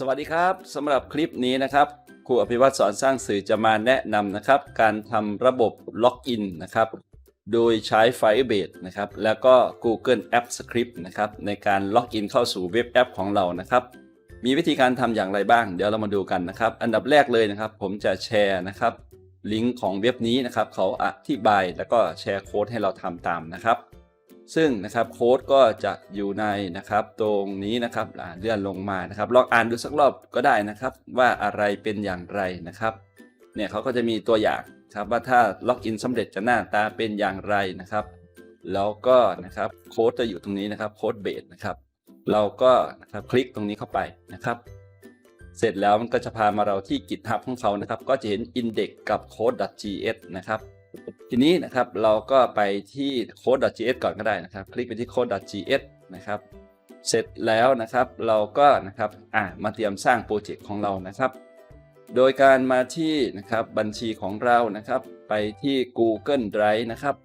สวัสดีครับสำหรับคลิปนี้นะครับครูอภิวัตสอนสร้างสื่อจะมาแนะนำนะครับ การทำระบบล็อกอินนะครับ โดยใช้ Firebase นะครับ แล้วก็ Google App Script นะครับในการล็อกอินเข้าสู่เว็บแอปของเรานะครับ มีวิธีการทำอย่างไรบ้าง เดี๋ยวเรามาดูกันนะครับ อันดับแรกเลยนะครับ ผมจะแชร์นะครับลิงก์ของเว็บนี้นะครับ เขาอธิบายแล้วก็แชร์โค้ดให้เราทำตามนะครับ ซึ่งนะครับโค้ดก็จะอยู่ในนะครับตรงนี้นะครับเลื่อนลงมานะครับลองอ่านดูสักรอบก็ได้นะครับ ว่าอะไรเป็นอย่างไรนะครับเนี่ยเขาก็จะมีตัวอย่างครับว่าถ้าล็อกอินสำเร็จจะหน้าตาเป็นอย่างไรนะครับ แล้วก็นะครับโค้ดจะอยู่ตรงนี้นะครับโค้ดเบสนะครับ เราก็นะครับคลิกตรงนี้เข้าไปนะครับ เสร็จแล้วมันก็จะพามาเราที่ GitHub ของเขานะครับ ก็จะเห็น index กับ code.js นะครับ ทีนี้นะครับเราก็ไปที่ code.js ก่อนก็ได้นะครับ คลิกไปที่ code.js นะครับเสร็จแล้วนะครับเราก็นะครับอ่ามาเตรียมสร้างโปรเจกต์ของเรานะครับ โดยการมาที่นะครับบัญชีของเรานะครับ ไปที่ Google Drive นะครับ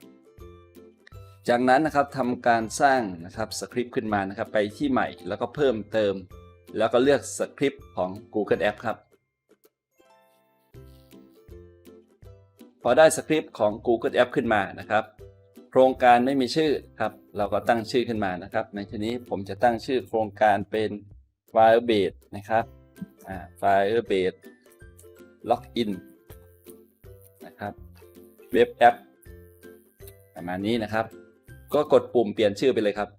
จากนั้นนะครับทำการสร้างนะครับสคริปต์ขึ้นมานะครับ ไปที่ใหม่แล้วก็เพิ่มเติม แล้วก็เลือกสคริปต์ของ Google App ครับ พอได้สคริปต์ของ Google App ขึ้นมานะครับ โครงการไม่มีชื่อครับ เราก็ตั้งชื่อขึ้นมานะครับ ในที่นี้ผมจะตั้งชื่อโครงการเป็น Firebase นะครับ Firebase Login นะครับเว็บแอปประมาณนี้นะครับ ก็กดปุ่มเปลี่ยนชื่อไปเลยครับ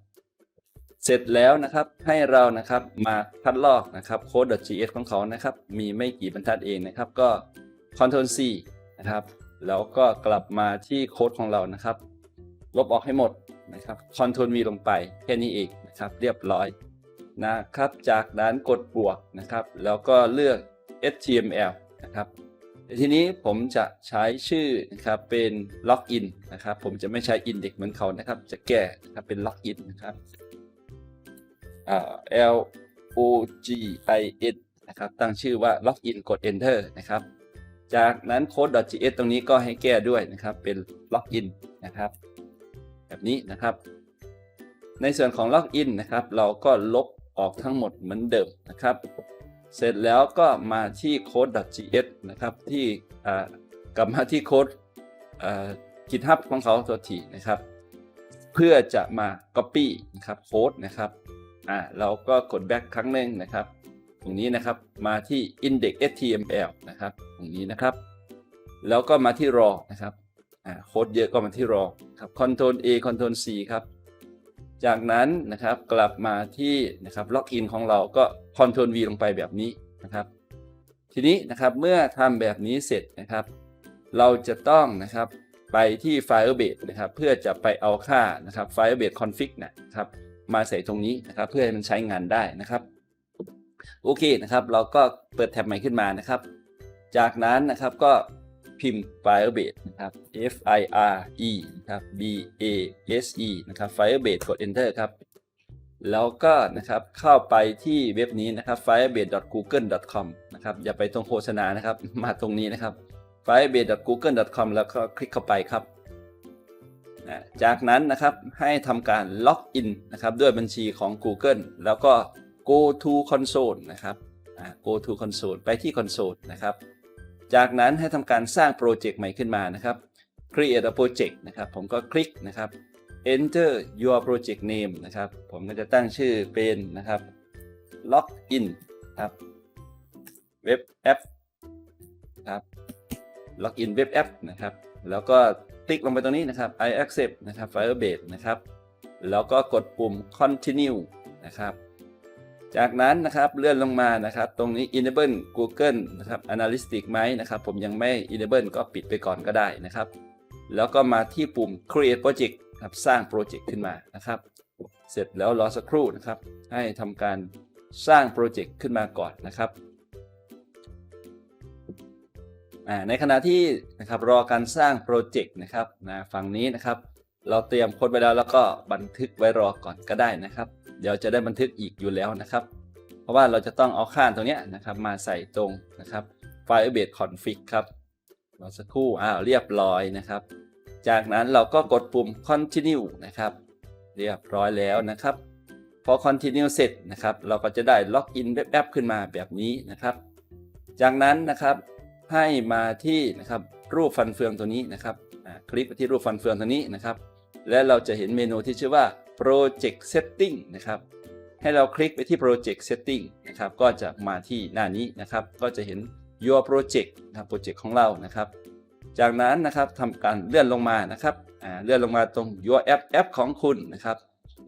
เสร็จแล้วนะครับให้เรานะครับมาคัดลอกนะครับ code.js ของเขานะครับ มีไม่กี่บรรทัดเองนะครับ ก็ Ctrl C นะครับ แล้วก็กลับมาที่โค้ดของเรานะครับ ลบออกให้หมดนะครับ Ctrl V ลงไปแค่นี้เองนะครับ เรียบร้อยนะครับ จากนั้นกดบวกนะครับ แล้วก็เลือก HTML นะครับทีนี้ผมจะใช้ชื่อนะครับเป็นล็อกอินนะครับ ผมจะไม่ใช้ index เหมือนเขานะครับ จะแก้นะครับเป็นล็อกอินนะครับอ่า L O G I N นะครับ ตั้งชื่อว่าล็อกอินกด enter นะครับ จากนั้น code.js ตรงนี้ก็ให้แก้ด้วยนะครับเป็นล็อกอินนะครับ แบบนี้นะครับ ในส่วนของล็อกอินนะครับ เราก็ลบออกทั้งหมดเหมือนเดิมนะครับ เสร็จแล้วก็มาที่ code.js นะครับที่กลับมาที่โค้ดอ่า GitHub ของเขาตัวทีนะครับ เพื่อจะมา copy นะครับโค้ดนะครับอ่าเราก็กด back ครั้งหนึ่งนะครับ ตรงนี้นะครับมาที่ index html นะครับ ตรงนี้นะครับ แล้วก็มาที่ raw นะครับอ่าโค้ดเยอะก็มาที่ raw ครับ control a control c ครับ จากนั้นนะครับกลับมาที่นะครับล็อกอินของเราก็ Ctrl V ลงไปแบบนี้นะครับ ทีนี้นะครับเมื่อทำแบบนี้เสร็จนะครับ เราจะต้องนะครับไปที่ Firebase นะครับ เพื่อจะไปเอาค่านะครับ Firebase config นะครับ มาใส่ตรงนี้นะครับ เพื่อให้มันใช้งานได้นะครับ โอเคนะครับ เราก็เปิดแท็บใหม่ขึ้นมานะครับ จากนั้นนะครับก็พิมพ์ Firebase นะครับ F I R E นะครับ B A S E นะครับ Firebase กด Enter ครับ แล้วก็นะครับเข้าไปที่เว็บนี้นะครับ firebase.google.com นะครับอย่าไปตรงโฆษณานะครับ มาตรงนี้นะครับ firebase.google.com แล้วก็คลิกเข้าไปครับนะจากนั้นนะครับให้ทำการล็อกอินนะครับด้วยบัญชีของ Google แล้วก็ go to console นะครับ go to console ไปที่ console นะครับ จากนั้นให้ทำการสร้างโปรเจกต์ใหม่ขึ้นมานะครับ create a project นะครับ ผมก็คลิกนะครับ enter your project name นะครับ ผมก็จะตั้งชื่อเป็นนะครับ login ครับ web app ครับ login web app นะครับ แล้วก็คลิกลงไปตรงนี้นะครับ I accept นะครับ Firebase นะครับ แล้วก็กดปุ่ม continue นะครับ จากนั้นนะครับเลื่อนลงมานะครับ ตรงนี้ enable Google นะครับ Analytics ไหมนะครับ ผมยังไม่ enable ก็ปิดไปก่อนก็ได้นะครับ แล้วก็มาที่ปุ่ม create project ครับสร้างโปรเจกต์ขึ้นมานะครับ เสร็จแล้วรอสักครู่นะครับ ให้ทำการสร้างโปรเจกต์ขึ้นมาก่อนนะครับในขณะที่นะครับรอการสร้างโปรเจกต์นะครับนะฝั่งนี้นะครับ เราเตรียมโค้ดไว้แล้วแล้วก็บันทึกไว้รอก่อนก็ได้นะครับ เดี๋ยวจะได้บันทึกอีกอยู่แล้วนะครับ เพราะว่าเราจะต้องเอาค่าตรงนี้นะครับมาใส่ตรงนะครับ Firebase config ครับรอสักครู่อ้าวเรียบร้อยนะครับ จากนั้นเราก็กดปุ่ม continue นะครับ เรียบร้อยแล้วนะครับพอ continue เสร็จนะครับ เราก็จะได้ล็อกอินเว็บแอปขึ้นมาแบบนี้นะครับ จากนั้นนะครับให้มาที่นะครับรูปฟันเฟืองตัวนี้นะครับคลิกไปที่รูปฟันเฟืองตัวนี้นะครับ และเราจะเห็นเมนูที่ชื่อว่า project setting นะครับ ให้เราคลิกไปที่ project setting นะครับ ก็จะมาที่หน้านี้นะครับ ก็จะเห็น your project นะครับ project ของเรานะครับ จากนั้นนะครับทำการเลื่อนลงมานะครับเลื่อนลงมาตรง your app แอปของคุณนะครับ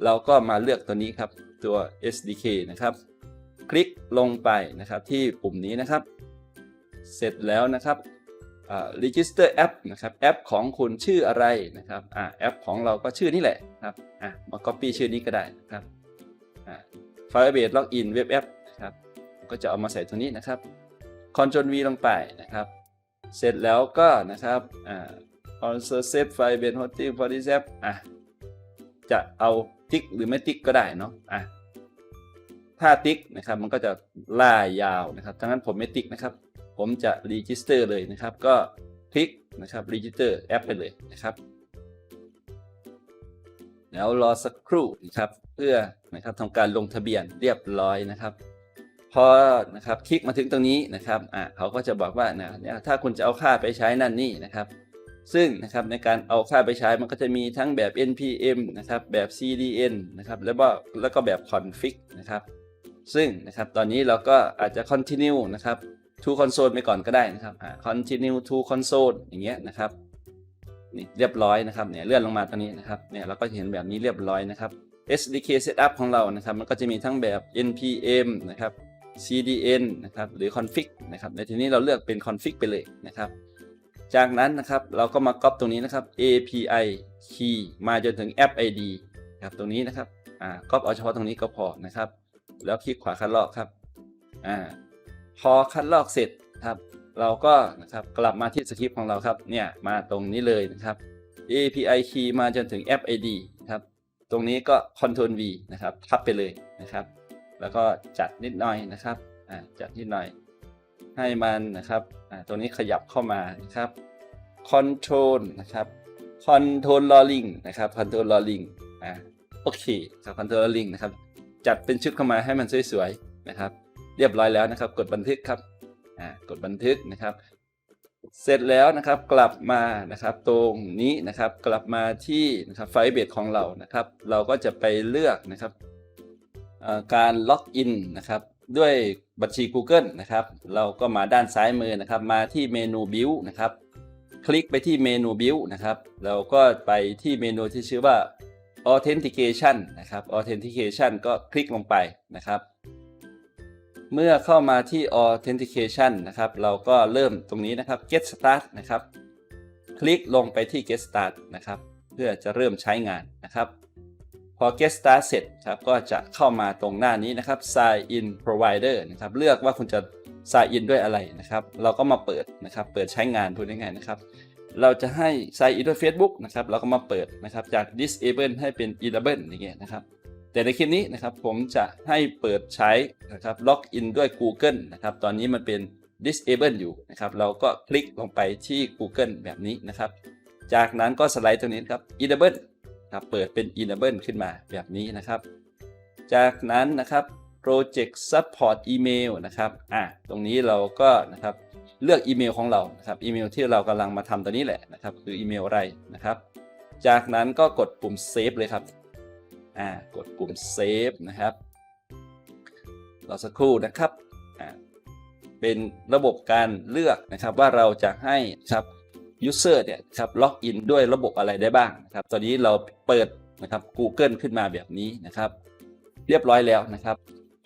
เราก็มาเลือกตัวนี้ครับ ตัว SDK นะครับ คลิกลงไปนะครับที่ปุ่มนี้นะครับ เสร็จแล้วนะครับ register app นะครับแอปของคุณชื่ออะไรนะครับอแอปของเราก็ชื่อนี้แหละครับอ่ามา copy ชื่อนี้ก็ได้นะครับ Firebase Login Web App นะครับก็จะเอามาใส่ตัวนี้นะครับ Ctrl V ลงไปนะครับ เสร็จแล้วก็นะครับอ่า also set Firebase hosting for this app อะจะเอาติ๊กหรือไม่ติ๊กก็ได้เนาะอะถ้าติ๊กนะครับมันก็จะล่ายาวนะครับดังนั้นผมไม่ติ๊กนะครับ ผมจะ register เลยนะครับ ก็คลิกนะครับ register แอปไปเลยนะครับ แล้วรอสักครู่นะครับ เพื่อนะครับทำการลงทะเบียนเรียบร้อยนะครับ พอนะครับคลิกมาถึงตรงนี้นะครับอะเขาก็จะบอกว่านะเนี่ยถ้าคุณจะเอาค่าไปใช้นั่นนี่นะครับซึ่งนะครับในการเอาค่าไปใช้มันก็จะมีทั้งแบบ npm นะครับแบบ cdn นะครับแล้วก็แล้วก็แบบ config นะครับ ซึ่งนะครับตอนนี้เราก็อาจจะ continue นะครับ to console ไปก่อนก็ได้นะครับอ่า continue to console อย่างเงี้ยนะครับนี่เรียบร้อยนะครับเนี่ยเลื่อนลงมาตรงนี้นะครับเนี่ยเราก็จะเห็นแบบนี้เรียบร้อยนะครับ SDK setup ของเรานะครับ มันก็จะมีทั้งแบบ npm นะครับ cdn นะครับหรือ config นะครับในทีนี้เราเลือกเป็น config ไปเลยนะครับ จากนั้นนะครับเราก็มาก๊อปตรงนี้นะครับ API key มาจนถึง app ID ครับตรงนี้นะครับอ่าก๊อปเอาเฉพาะตรงนี้ก็พอนะครับ แล้วคลิกขวาคัดลอกครับอ่า พอคัดลอกเสร็จครับเราก็นะครับกลับมาที่สคริปต์ของเราครับเนี่ยมาตรงนี้เลยนะครับ API key มาจนถึง app ID ครับตรงนี้ก็ Ctrl V นะครับทับไปเลยนะครับ แล้วก็จัดนิดหน่อยนะครับอ่าจัดนิดหน่อย ให้มันนะครับอ่าตัวนี้ขยับเข้ามานะครับ Control นะครับ Control Rolling นะครับ Control Rolling อ่าโอเคครับ Control Rolling นะครับจัดเป็นชุดเข้ามาให้มันสวยๆนะครับ เรียบร้อยแล้วนะครับ กดบันทึกครับอ่ากดบันทึกนะครับ เสร็จแล้วนะครับกลับมานะครับ ตรงนี้นะครับกลับมาที่นะครับไฟเบสของเรานะครับ เราก็จะไปเลือกนะครับอ่อการล็อกอินนะครับด้วยบัญชี Google นะครับ เราก็มาด้านซ้ายมือนะครับ มาที่เมนู Build นะครับ คลิกไปที่เมนู Build นะครับ เราก็ไปที่เมนูที่ชื่อว่า Authentication นะครับ Authentication ก็คลิกลงไปนะครับ เมื่อเข้ามาที่ Authentication นะครับ เราก็เริ่มตรงนี้นะครับ Get Start นะครับ คลิกลงไปที่ Get Start นะครับ เพื่อจะเริ่มใช้งานนะครับพอ Get Start เสร็จครับก็จะเข้ามาตรงหน้านี้นะครับ Sign in Provider นะครับ เลือกว่าคุณจะ Sign in ด้วยอะไรนะครับ เราก็มาเปิดนะครับ เปิดใช้งานพูดง่ายๆนะครับ เราจะให้ Sign in ด้วย Facebook นะครับ เราก็มาเปิดนะครับ จาก Disable ให้เป็น Enable อย่างเงี้ยนะครับ แต่ในคลิปนี้นะครับผมจะให้เปิดใช้นะครับล็อกอินด้วย Google นะครับตอนนี้มันเป็น disable อยู่นะครับเราก็คลิกลงไปที่ Google แบบนี้นะครับ จากนั้นก็สไลด์ตรงนี้ครับ enable ครับเปิดเป็น enable ขึ้นมาแบบนี้นะครับ จากนั้นนะครับ project support email นะครับอะตรงนี้เราก็นะครับเลือกอีเมลของเรานะครับอีเมลที่เรากำลังมาทำตัวนี้แหละนะครับคืออีเมลอะไรนะครับ จากนั้นก็กดปุ่ม save เลยครับ อ่ากดปุ่ม save นะครับรอสักครู่นะครับอ่าเป็นระบบการเลือกนะครับว่าเราจะให้ครับ user เนี่ยครับล็อกอินด้วยระบบอะไรได้บ้างนะครับ ตอนนี้เราเปิดนะครับ Google ขึ้นมาแบบนี้นะครับ เรียบร้อยแล้วนะครับ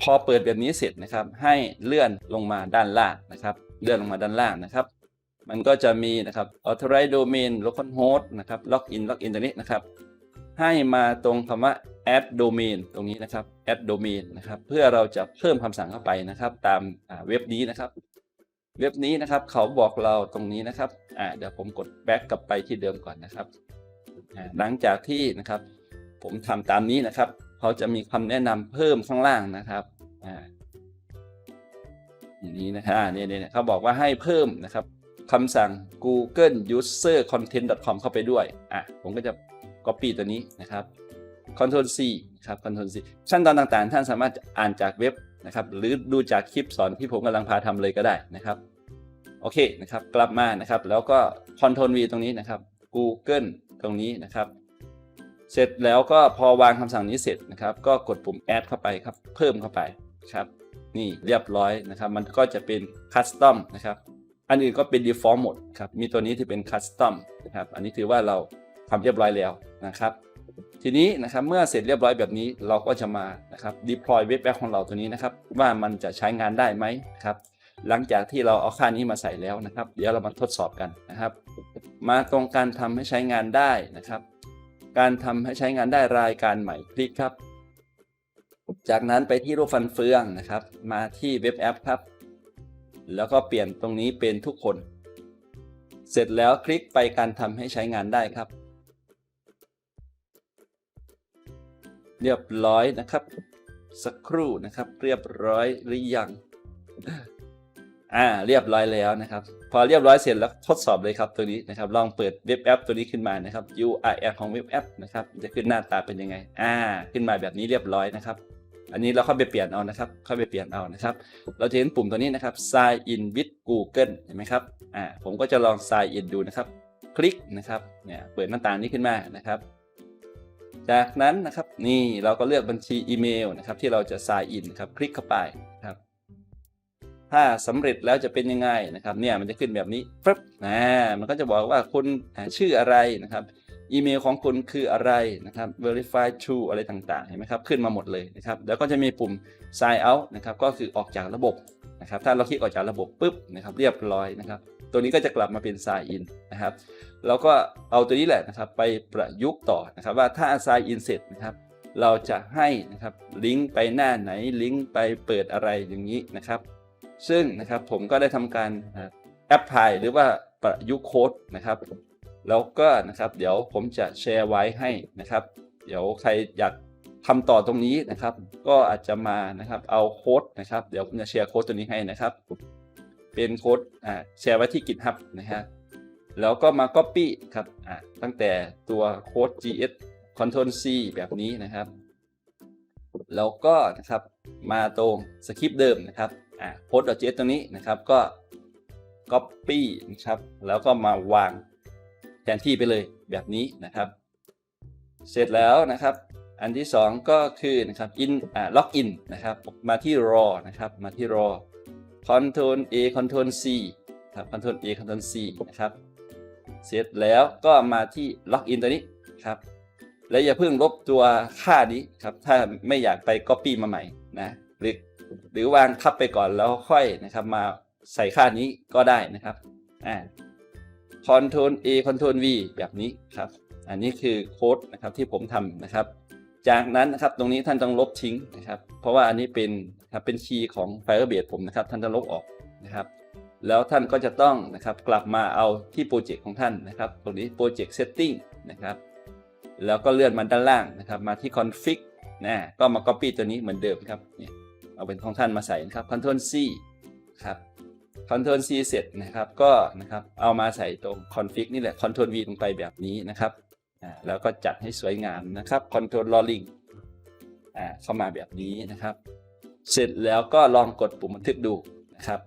พอเปิดแบบนี้เสร็จนะครับ ให้เลื่อนลงมาด้านล่างนะครับ เลื่อนลงมาด้านล่างนะครับ มันก็จะมีนะครับ authorize domain localhost นะครับ login login ตัวนี้นะครับ ให้มาตรงคำว่า add domain ตรงนี้นะครับ add domain นะครับ เพื่อเราจะเพิ่มคำสั่งเข้าไปนะครับ ตามเว็บนี้นะครับ เว็บนี้นะครับเขาบอกเราตรงนี้นะครับเดี๋ยวผมกด back กลับไปที่เดิมก่อนนะครับ หลังจากที่นะครับ ผมทำตามนี้นะครับ เขาจะมีคำแนะนำเพิ่มข้างล่างนะครับอย่างนี้นะครับเนี่ยเนี่ยเขาบอกว่าให้เพิ่มนะครับคำสั่ง google user content com เข้าไปด้วย อะ ผมก็จะ copy ตัวนี้นะครับ Ctrl C ครับ Ctrl C ขั้นตอนต่างๆ ท่านสามารถอ่านจากเว็บนะครับ หรือดูจากคลิปสอนที่ผมกำลังพาทำเลยก็ได้นะครับ โอเคนะครับ กลับมานะครับ แล้วก็ Ctrl V ตรงนี้นะครับ Google ตรงนี้นะครับ เสร็จแล้วก็พอวางคำสั่งนี้เสร็จนะครับ ก็กดปุ่ม add เข้าไปครับ เพิ่มเข้าไปครับ นี่เรียบร้อยนะครับ มันก็จะเป็น custom นะครับ อันอื่นก็เป็น default หมดครับ มีตัวนี้ที่เป็น custom นะครับ อันนี้ถือว่าเรา ทำเรียบร้อยแล้วนะครับ ทีนี้นะครับเมื่อเสร็จเรียบร้อยแบบนี้เราก็จะมานะครับ deploy web app ของเราตัวนี้นะครับ ว่ามันจะใช้งานได้ไหมครับ หลังจากที่เราเอาค่านี้มาใส่แล้วนะครับ เดี๋ยวเรามาทดสอบกันนะครับ มาตรงการทำให้ใช้งานได้นะครับ การทำให้ใช้งานได้รายการใหม่คลิกครับ จากนั้นไปที่รูปฟันเฟืองนะครับ มาที่เว็บแอปครับแล้วก็เปลี่ยนตรงนี้เป็นทุกคน เสร็จแล้วคลิกไปการทำให้ใช้งานได้ครับ เรียบร้อยนะครับ สักครู่นะครับ เรียบร้อยหรือยังอ่าเรียบร้อยแล้วนะครับ พอเรียบร้อยเสร็จแล้วทดสอบเลยครับตัวนี้นะครับ ลองเปิดเว็บแอปตัวนี้ขึ้นมานะครับ URL ของเว็บแอปนะครับจะขึ้นหน้าตาเป็นยังไง อ่า ขึ้นมาแบบนี้เรียบร้อยนะครับ อันนี้เราเข้าไปเปลี่ยนเอานะครับ เข้าไปเปลี่ยนเอานะครับ เราจะเห็นปุ่มตัวนี้นะครับ sign in with Google เห็นไหมครับอ่าผมก็จะลอง sign in ดูนะครับ คลิกนะครับเนี่ยเปิดหน้าต่างนี้ขึ้นมานะครับ จากนั้นนะครับนี่เราก็เลือกบัญชีอีเมลนะครับที่เราจะ sign in ครับคลิกเข้าไปครับ ถ้าสำเร็จแล้วจะเป็นยังไงนะครับเนี่ยมันจะขึ้นแบบนี้ปึ๊บนะมันก็จะบอกว่าคุณชื่ออะไรนะครับ อีเมลของคุณคืออะไรนะครับ verify true อะไรต่างๆ เห็นไหมครับ ขึ้นมาหมดเลยนะครับ แล้วก็จะมีปุ่ม sign out นะครับ ก็คือออกจากระบบนะครับ ถ้าเราคลิกออกจากระบบปุ๊บนะครับ เรียบร้อยนะครับ ตัวนี้ก็จะกลับมาเป็น sign in นะครับ แล้วก็เอาตัวนี้แหละนะครับ ไปประยุกต์ต่อนะครับ ว่าถ้า sign in เสร็จนะครับ เราจะให้นะครับ ลิงก์ไปหน้าไหน ลิงก์ไปเปิดอะไรอย่างนี้นะครับ ซึ่งนะครับผมก็ได้ทำการแอปพลายหรือว่าประยุกต์โค้ดนะครับ แล้วก็นะครับเดี๋ยวผมจะแชร์ไว้ให้นะครับ เดี๋ยวใครอยากทำต่อตรงนี้นะครับ ก็อาจจะมานะครับเอาโค้ดนะครับ เดี๋ยวผมจะแชร์โค้ดตัวนี้ให้นะครับ เป็นโค้ดอ่าแชร์ไว้ที่ GitHub นะฮะแล้วก็มา Copy ครับอ่าตั้งแต่ตัวโค้ด gs Control C แบบนี้นะครับ แล้วก็นะครับมาตรงสคริปต์เดิมนะครับอ่าโค้ด .js ตรงนี้นะครับก็ Copy นะครับแล้วก็มาวาง แทนที่ไปเลยแบบนี้นะครับ เสร็จแล้วนะครับ อันที่ 2 ก็คือนะครับ in อ่า login นะครับ มาที่ raw นะครับมาที่ raw control a control c ครับ control a control c นะครับเสร็จแล้วก็มาที่ login ตัวนี้ครับและอย่าเพิ่งลบตัวค่านี้ครับ ถ้าไม่อยากไป copy มาใหม่นะหรือหรือวางทับไปก่อนแล้วค่อยนะครับ มาใส่ค่านี้ก็ได้นะครับอ่า Ctrl A Ctrl V แบบนี้ครับ อันนี้คือโค้ดนะครับที่ผมทำนะครับ จากนั้นนะครับตรงนี้ท่านต้องลบทิ้งนะครับ เพราะว่าอันนี้เป็นครับเป็นคีย์ของ Firebase ผมนะครับ ท่านต้องลบออกนะครับ แล้วท่านก็จะต้องนะครับกลับมาเอาที่โปรเจกต์ของท่านนะครับ ตรงนี้ Project Setting นะครับ แล้วก็เลื่อนมาด้านล่างนะครับ มาที่ Config นะก็มา Copy ตัวนี้เหมือนเดิมครับเนี่ยเอาเป็นของท่านมาใส่นะครับ Ctrl C ครับ Ctrl C เสร็จนะครับก็นะครับเอามาใส่ตรง Config นี่แหละ Ctrl V ลงไปแบบนี้นะครับแล้วก็จัดให้สวยงามนะครับ Ctrl Rolling อ่าเข้ามาแบบนี้นะครับ เสร็จแล้วก็ลองกดปุ่มบันทึกดูนะครับ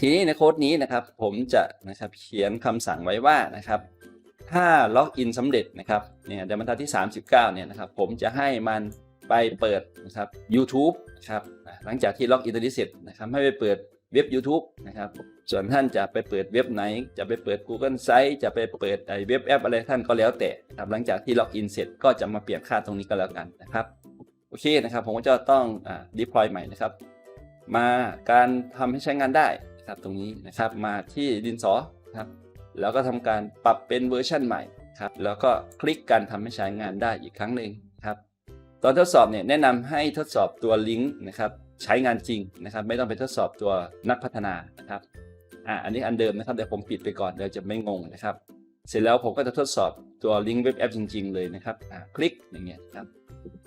ทีนี้ในโค้ดนี้นะครับ ผมจะนะครับเขียนคำสั่งไว้ว่านะครับ ถ้าล็อกอินสำเร็จนะครับเนี่ยในบรรทัดที่ 39เนี่ยนะครับ ผมจะให้มันไปเปิดนะครับ YouTube นะครับหลังจากที่ล็อกอินตัวนี้เสร็จนะครับให้ไปเปิด เว็บ YouTube นะครับ ส่วนท่านจะไปเปิดเว็บไหน จะไปเปิด Google Site จะไปเปิดไอ้เว็บแอปอะไรท่านก็แล้วแต่ครับหลังจากที่ล็อกอินเสร็จก็จะมาเปลี่ยนค่าตรงนี้ก็แล้วกันนะครับ โอเคนะครับ ผมก็จะต้องอ่า deploy ใหม่นะครับ มาการทำให้ใช้งานได้นะครับตรงนี้นะครับมาที่ดินสอครับแล้วก็ทำการปรับเป็นเวอร์ชันใหม่ครับแล้วก็คลิกการทำให้ใช้งานได้อีกครั้งหนึ่งครับตอนทดสอบเนี่ยแนะนำให้ทดสอบตัวลิงก์นะครับ ใช้งานจริงนะครับ ไม่ต้องไปทดสอบตัวนักพัฒนานะครับอ่าอันนี้อันเดิมนะครับเดี๋ยวผมปิดไปก่อนเดี๋ยวจะไม่งงนะครับ เสร็จแล้วผมก็จะทดสอบตัวลิงก์เว็บแอปจริง ๆ เลยนะครับอ่าคลิกอย่างเงี้ยครับ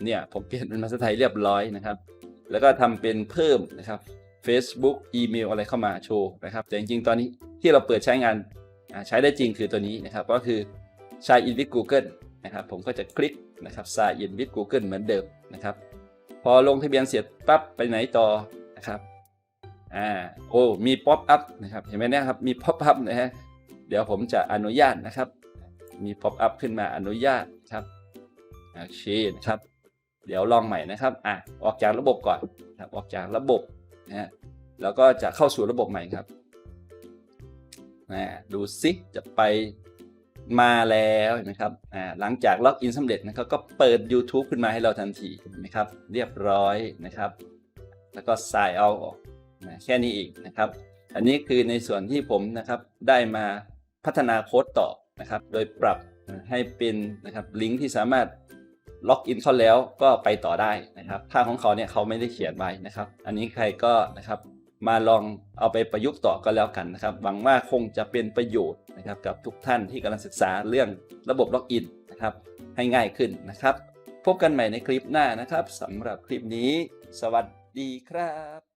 เนี่ยผมเปลี่ยนเป็นภาษาไทยเรียบร้อยนะครับ แล้วก็ทำเป็นเพิ่มนะครับ Facebook อีเมลอะไรเข้ามาโชว์นะครับ แต่จริงๆ ตอนนี้ที่เราเปิดใช้งานอ่าใช้ได้จริงคือตัวนี้นะครับ ก็คือใช้ in with Google นะครับ ผมก็จะคลิกนะครับ sign in with Google เหมือนเดิมนะครับ พอลงทะเบียนเสร็จปั๊บไปไหนต่อนะครับอ่าโอ้มีป๊อปอัพนะครับเห็นไหมเนะครับมีป๊อปอัพนะฮะเดี๋ยวผมจะอนุญาตนะครับ มีป๊อปอัพขึ้นมาอนุญาตครับโอเคนะครับ เดี๋ยวลองใหม่นะครับอะออกจากระบบก่อนครับออกจากระบบนะฮะแล้วก็จะเข้าสู่ระบบใหม่ครับอ่าดูซิจะไป มาแล้วนไหมครับหลังจากล็อกอินสำเร็จนะครับก็เปิด YouTube ขึ้นมาให้เราทันทีนไหมครับ เรียบร้อยนะครับ แล้วก็ sign out ออกนะแค่นี้เองนะครับ อันนี้คือในส่วนที่ผมนะครับได้มาพัฒนาโค้ดต่อนะครับ โดยปรับให้เป็นนะครับลิงก์ที่สามารถล็อกอินเข้าแล้วก็ไปต่อได้นะครับถ้าของเขาเนี่ยเขาไม่ได้เขียนไว้นะครับ อันนี้ใครก็นะครับ มาลองเอาไปประยุกต์ต่อก็แล้วกันนะครับ หวังว่าคงจะเป็นประโยชน์นะครับกับทุกท่านที่กำลังศึกษาเรื่องระบบล็อกอินนะครับให้ง่ายขึ้นนะครับ พบกันใหม่ในคลิปหน้านะครับสำหรับคลิปนี้ สวัสดีครับ